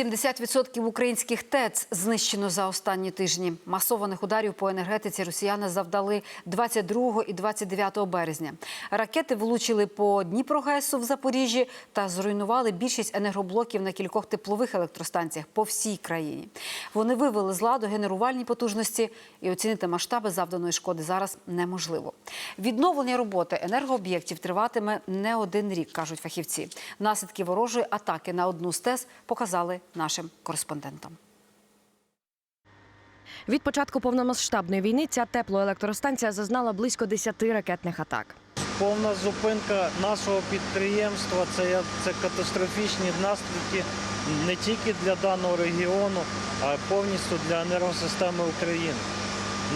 70% українських ТЕЦ знищено за останні тижні. Масованих ударів по енергетиці росіяни завдали 22 і 29 березня. Ракети влучили по Дніпрогесу в Запоріжжі та зруйнували більшість енергоблоків на кількох теплових електростанціях по всій країні. Вони вивели з ладу генерувальні потужності і оцінити масштаби завданої шкоди зараз неможливо. Відновлення роботи енергооб'єктів триватиме не один рік, кажуть фахівці. Наслідки ворожої атаки на одну з ТЕС показали нашим кореспондентам. Від початку повномасштабної війни ця теплоелектростанція зазнала близько 10 ракетних атак. Повна зупинка нашого підприємства це, це катастрофічні наслідки не тільки для даного регіону, а й повністю для енергосистеми України.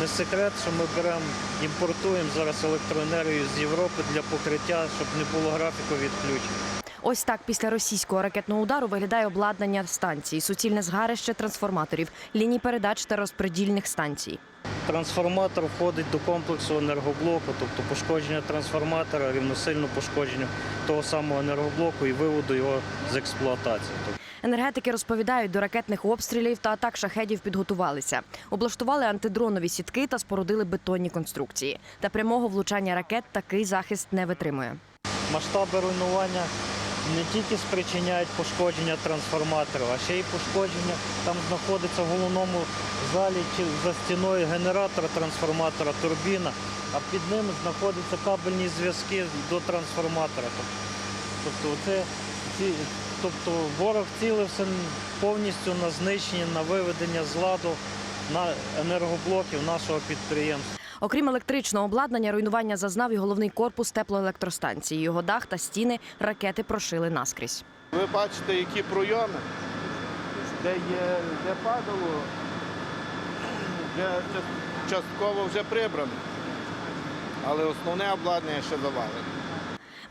Не секрет, що ми беремо, імпортуємо зараз електроенергію з Європи для покриття, щоб не було графіку відключень. Ось так після російського ракетного удару виглядає обладнання станції, суцільне згарище трансформаторів, ліній передач та розпредільних станцій. Трансформатор входить до комплексу енергоблоку, тобто пошкодження трансформатора рівносильно пошкодженню того самого енергоблоку і виводу його з експлуатації. Тобто Енергетики розповідають, до ракетних обстрілів та атак шахедів підготувалися. Облаштували антидронові сітки та спорудили бетонні конструкції. Та прямого влучання ракет такий захист не витримує. Масштаби руйнування не тільки спричиняють пошкодження трансформаторів, а ще й пошкодження там знаходиться в головному залі за стіною генератора трансформатора, турбіна, а під ним знаходяться кабельні зв'язки до трансформатора. Тобто, це, ці, тобто ворог цілився повністю на знищення, на виведення з ладу на енергоблоків нашого підприємства. Окрім електричного обладнання, руйнування зазнав і головний корпус теплоелектростанції. Його дах та стіни ракети прошили наскрізь. Ви бачите, які пройоми, де є, де падало, вже частково вже прибрано. Але основне обладнання ще завалене.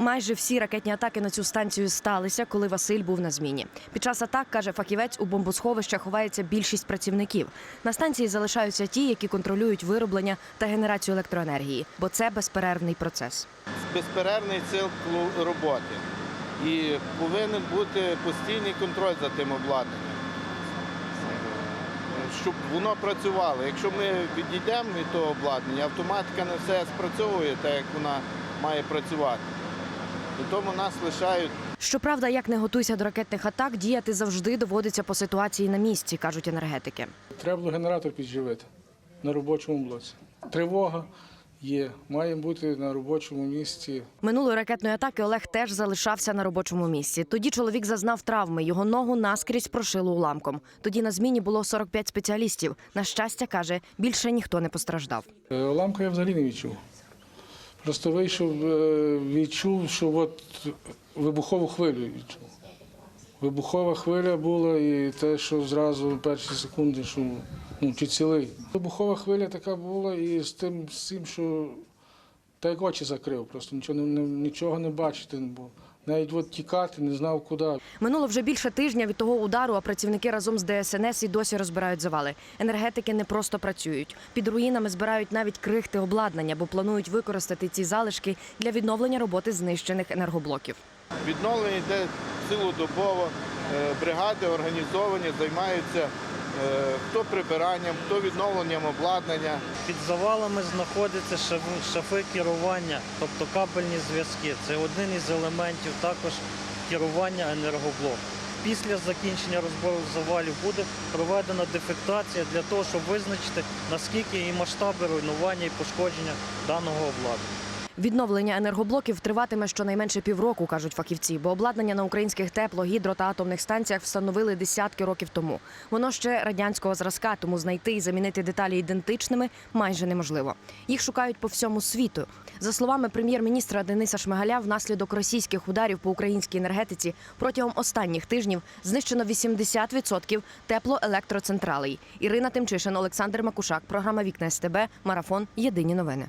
Майже всі ракетні атаки на цю станцію сталися, коли Василь був на зміні. Під час атак, каже фахівець, у бомбосховищах ховається більшість працівників. На станції залишаються ті, які контролюють вироблення та генерацію електроенергії, бо це безперервний процес. Безперервний цикл роботи. І повинен бути постійний контроль за тим обладнанням, щоб воно працювало. Якщо ми відійдемо від того обладнання, автоматика не все спрацьовує так, як вона має працювати. І тому нас лишають Щоправда, як не готуйся до ракетних атак, діяти завжди доводиться по ситуації на місці, кажуть енергетики. Треба було генератор підживити на робочому блоці. Тривога є, має бути на робочому місці. Минулої ракетної атаки Олег теж залишався на робочому місці. Тоді чоловік зазнав травми. Його ногу наскрізь прошило уламком. Тоді на зміні було 45 спеціалістів. На щастя, каже, більше ніхто не постраждав. Е, я взагалі не відчув. Просто вийшов, е, відчув, що от вибухову хвилю відчув. Вибухова хвиля була і те, що зразу перші секунди, що ну, чи цілий. Вибухова хвиля така була і з тим, з тим що так як очі закрив, просто нічого не- нічого не бачити не було. Навіть от тікати не знав куди. Минуло вже більше тижня від того удару, а працівники разом з ДСНС і досі розбирають завали. Енергетики не просто працюють. Під руїнами збирають навіть крихти обладнання, бо планують використати ці залишки для відновлення роботи знищених енергоблоків. Відновлення йде цілодобово. Е, Бригади організовані, займаються хто прибиранням, хто відновленням обладнання. Під завалами знаходяться шафи- шафи керування, тобто кабельні зв'язки. Це один із елементів також керування енергоблоку. Після закінчення розбору завалів буде проведена дефектація для того, щоб визначити наскільки і масштаби руйнування і пошкодження даного обладнання. Відновлення енергоблоків триватиме щонайменше півроку, кажуть фахівці, бо обладнання на українських тепло, гідро та атомних станціях встановили десятки років тому. Воно ще радянського зразка, тому знайти і замінити деталі ідентичними майже неможливо. Їх шукають по всьому світу. За словами прем'єр-міністра Дениса Шмигаля, внаслідок російських ударів по українській енергетиці протягом останніх тижнів знищено 80% теплоелектроцентралей. Ірина Тимчишин, Олександр Макушак, програма Вікна СТБ, марафон. Єдині новини.